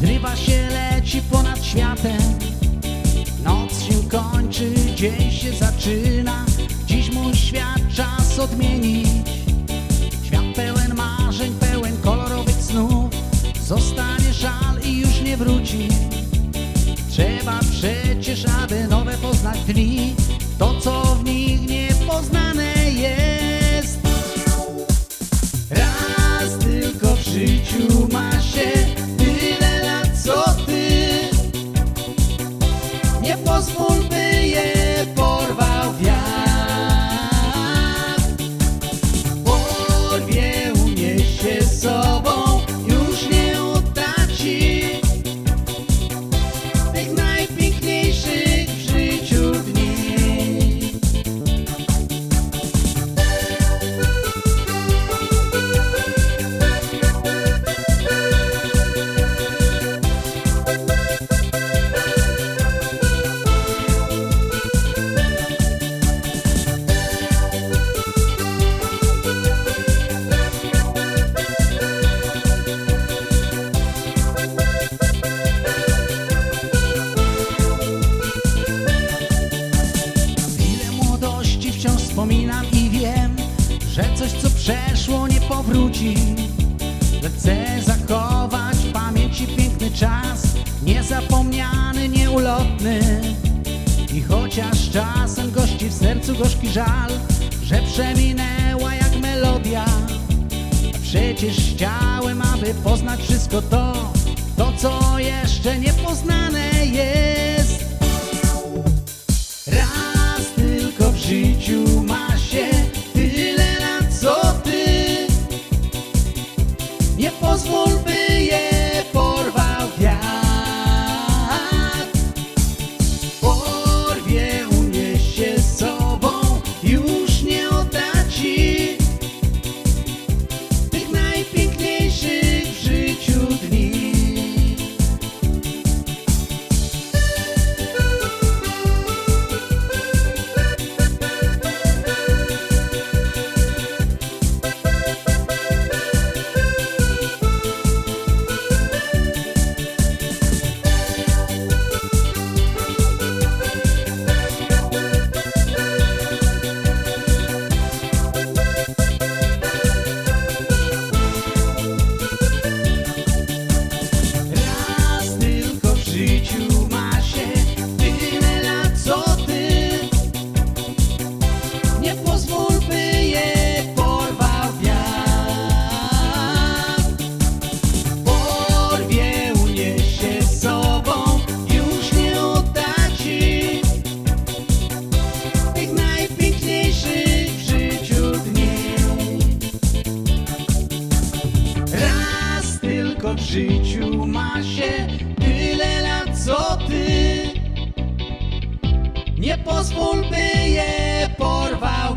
Zrywa się, leci ponad światem. Noc się kończy, dzień się zaczyna. Dziś mój świat czas odmienić. Świat pełen marzeń, pełen kolorowych snów. Zostanie żal i już nie wróci. Trzeba przecież, aby nowe poznać dni. To co w nich niepoznane jest. Raz tylko w życiu ma się nie. Lecz chcę zachować w pamięci piękny czas, niezapomniany, nieulotny. I chociaż czasem gości w sercu gorzki żal, że przeminęła jak melodia, przecież chciałem, aby poznać wszystko to, to co jeszcze niepoznane jest. Nie pozwól, by je porwał.